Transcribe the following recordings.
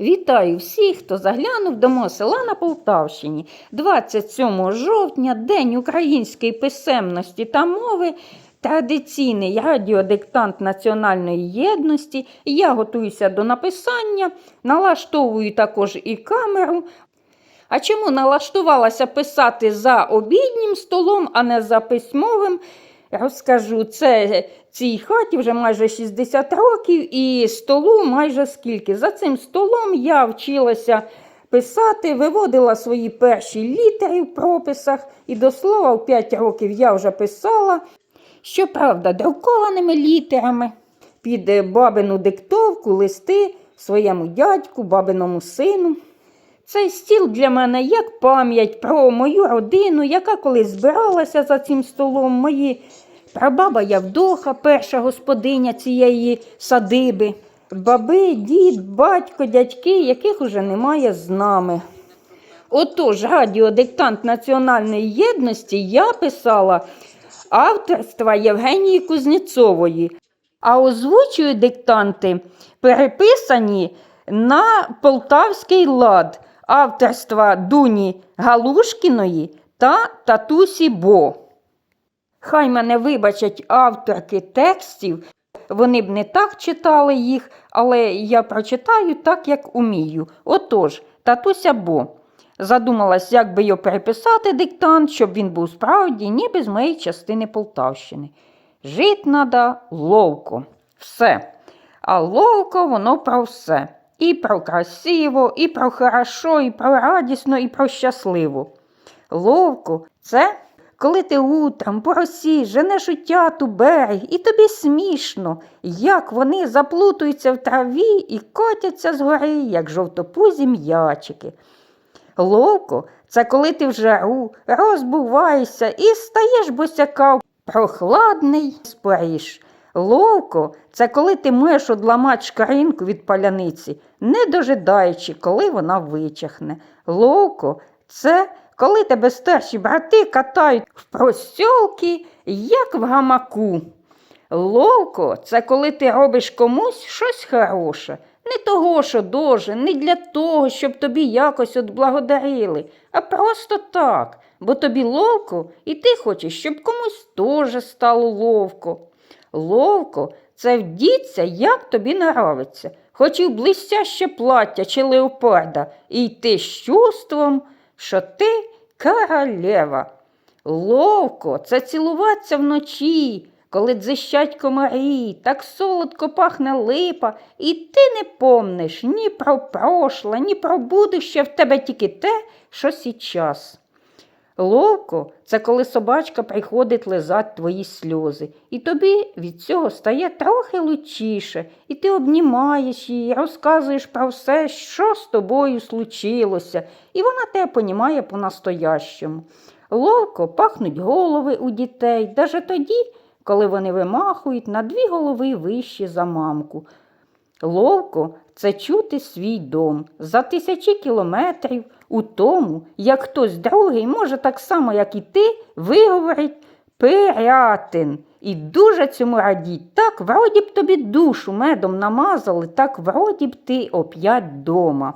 Вітаю всіх, хто заглянув до мого села на Полтавщині. 27 жовтня, День української писемності та мови. Традиційний радіодиктант національної єдності. Я готуюся до написання, налаштовую також і камеру. А чому налаштувалася писати за обіднім столом, а не за письмовим? Розкажу, це цій хаті вже майже 60 років і столу майже скільки. За цим столом я вчилася писати, виводила свої перші літери в прописах, і до слова, в 5 років я вже писала, щоправда, друкованими літерами під бабину диктовку, листи своєму дядьку, бабиному сину. Цей стіл для мене як пам'ять про мою родину, яка колись збиралася за цим столом. Мої прабаба Явдоха, перша господиня цієї садиби, баби, дід, батько, дядьки, яких уже немає з нами. Отож, радіодиктант національної єдності я писала авторства Євгенії Кузнєцової, а озвучую диктанти переписані на полтавський лад авторства Дуні Галушкіної та Татусі Бо. Хай мене вибачать авторки текстів, вони б не так читали їх, але я прочитаю так, як умію. Отож, татуся Бо. Задумалась, як би його переписати диктант, щоб він був справді, ніби з моєї частини Полтавщини. Жить надо ловко. Все. А ловко воно про все. І про красиво, і про хорошо, і про радісно, і про щасливо. Ловко це коли ти утром по росі женеш утят у берег, і тобі смішно, як вони заплутуються в траві і котяться згори, як жовтопузі м'ячики. Ловко це коли ти в жару розбуваєшся і стаєш босяка прохладний споріж. Ловко це коли ти можеш одламати шкаринку від паляниці, не дожидаючи, коли вона вичахне. Ловко це коли тебе старші брати катають в простьолки, як в гамаку. Ловко це коли ти робиш комусь щось хороше. Не того, що дуже, не для того, щоб тобі якось отблагодарили, а просто так, бо тобі ловко, і ти хочеш, щоб комусь теж стало ловко. Ловко це вдіться, як тобі наравиться, хоч і в блистяще плаття чи леопарда, і йти з чувством, що ти королева. Ловко це цілуватися вночі, коли дзищать комарі, так солодко пахне липа, і ти не помниш ні про прошле, ні про будуще в тебе тільки те, що січас. Ловко це коли собачка приходить лизати твої сльози, і тобі від цього стає трохи лучіше, і ти обнімаєш її, розказуєш про все, що з тобою случилося, і вона те понімає по-настоящому. Ловко пахнуть голови у дітей, навіть тоді, коли вони вимахують на дві голови вищі за мамку. Ловко це чути свій дом за тисячі кілометрів у тому, як хтось другий може так само, як і ти, виговорить Пирятин. І дуже цьому радіть. Так вроді б тобі душу медом намазали, так вроді б ти оп'ять дома.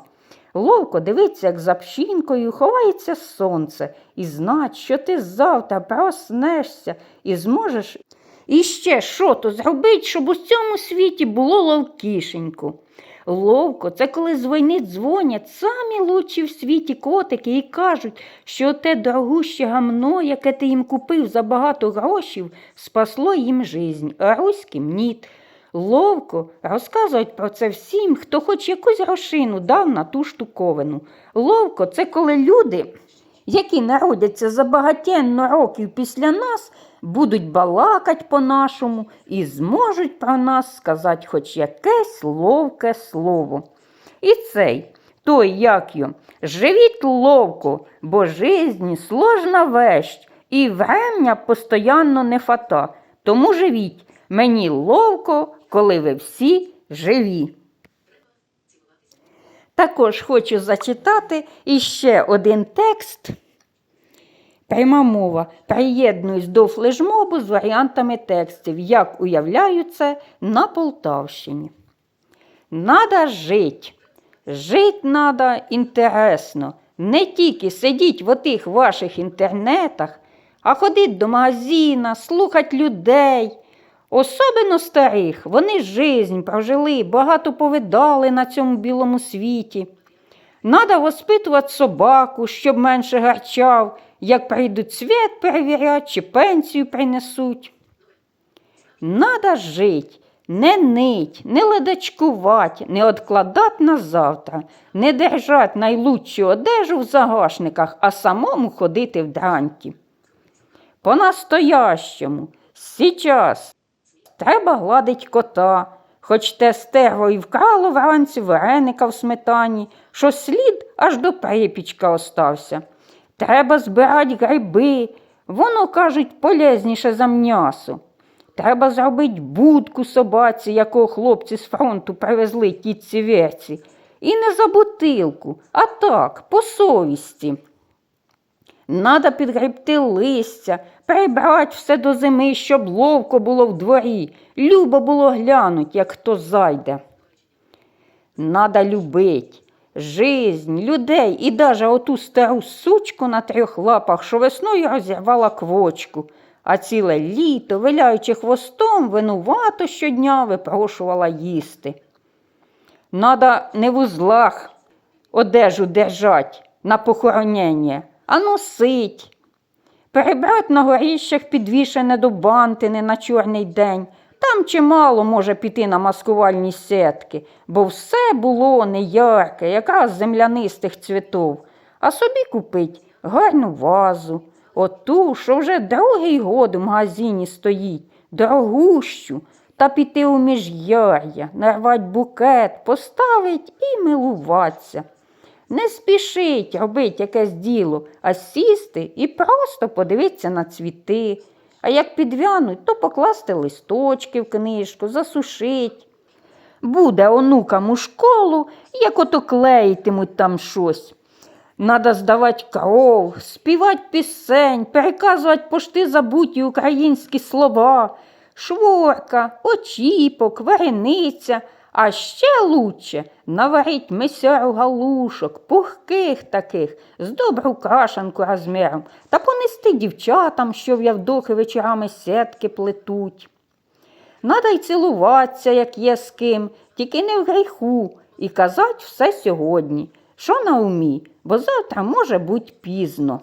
Ловко дивиться, як за пщінкою ховається сонце, і знать, що ти завтра проснешся і зможеш іще що то зробить, щоб у цьому світі було ловкішенько. Ловко, це коли з дзвонять самі лучші в світі котики і кажуть, що те дорогуще гамно, яке ти їм купив за багато грошів, спасло їм жизнь, а руським ніт. Ловко розказують про це всім, хто хоч якусь грошину дав на ту штуковину. Ловко це коли люди, які народяться за багатенно років після нас, будуть балакать по-нашому і зможуть про нас сказати хоч якесь ловке слово. І цей, той як його, живіть ловко, бо жизнь сложна вещь, і врем'я постоянно не фата. Тому живіть, мені ловко, коли ви всі живі. Також хочу зачитати іще один текст. Пряма мова. Приєднуюсь до флешмобу з варіантами текстів, як уявляю це на Полтавщині. Надо жить. Жить надо інтересно. Не тільки сидіть в отих ваших інтернетах, а ходить до магазина, слухать людей. Особливо старих, вони жизнь прожили, багато повидали на цьому білому світі. Надо воспитувати собаку, щоб менше гарчав, як прийдуть світ перевірять чи пенсію принесуть. Надо жить, не нить, не ледачкувати, не откладать на завтра, не держать найлучшу одежу в загашниках, а самому ходити в дранті. По-настоящому, сейчас, треба гладить кота, хоч те стерво і вкрало вранці вареника в сметані, що слід аж до припічка остався. Треба збирати гриби, воно, кажуть, полезніше за м'ясо. Треба зробити будку собаці, якого хлопці з фронту привезли тітці Верці. І не за бутилку, а так, по совісті. Надо підгребти листя, прибрати все до зими, щоб ловко було в дворі, любо було глянуть, як хто зайде. Надо любить жизнь, людей і даже оту стару сучку на трьох лапах, що весною розірвала квочку, а ціле літо, виляючи хвостом, винувато щодня випрошувала їсти. Надо не в узлах одежу держать на похоронення, а носить. Перебрать на горіщах підвішене до бантини на чорний день. Там чимало може піти на маскувальні сітки, бо все було неярке, якраз землянистих цвітов, а собі купить гарну вазу, оту, що вже другий год у магазині стоїть, дорогущу, та піти у міжяр'я, нарвать букет, поставить і милуватися. Не спішить робити якесь діло, а сісти і просто подивитися на цвіти. А як підвянуть, то покласти листочки в книжку, засушить. Буде онукам у школу, як ото клеїтимуть там щось. Надо здавати кров, співати пісень, переказувати пошти забуті українські слова, шворка, очіпок, варениця, а ще лучше наварить месяру галушок, пухких таких, з добру крашанку розміром, та понести дівчатам, що в Явдохи вечорами сітки плетуть. Надо й цілуватися, як є з ким, тільки не в гріху, і казать все сьогодні, що на умі, бо завтра може бути пізно.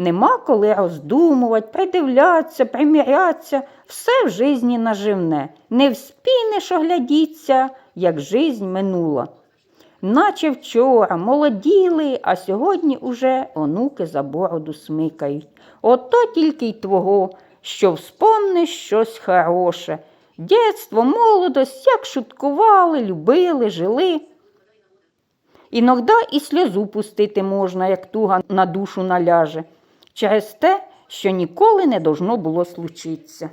Нема коли роздумувати, придивлятися, примірятися, все в житті наживне. Не вспінеш оглядіться, як жизнь минула. Наче вчора молоділи, а сьогодні уже онуки за бороду смикають. Ото тільки й твого, що вспомниш щось хороше. Дєтство, молодость, як шуткували, любили, жили. Іногда і сльозу пустити можна, як туга на душу наляже, через те, що ніколи не должно було случитися.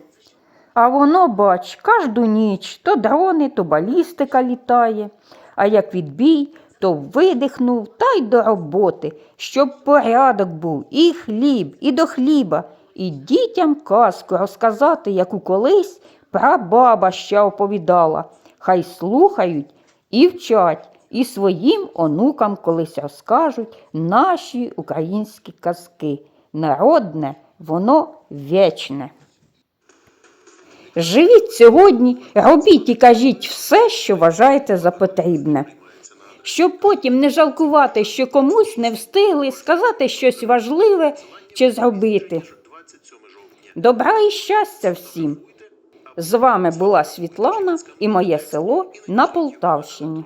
А воно, бач, кожну ніч то дрони, то балістика літає, а як відбій, то видихнув та й до роботи, щоб порядок був і хліб, і до хліба, і дітям казку розказати, яку колись прабаба ще оповідала. Хай слухають і вчать, і своїм онукам колись розкажуть наші українські казки. Народне, воно вічне. Живіть сьогодні, робіть і кажіть все, що вважаєте за потрібне. Щоб потім не жалкувати, що комусь не встигли сказати щось важливе чи зробити. Добра і щастя всім! З вами була Світлана і моє село на Полтавщині.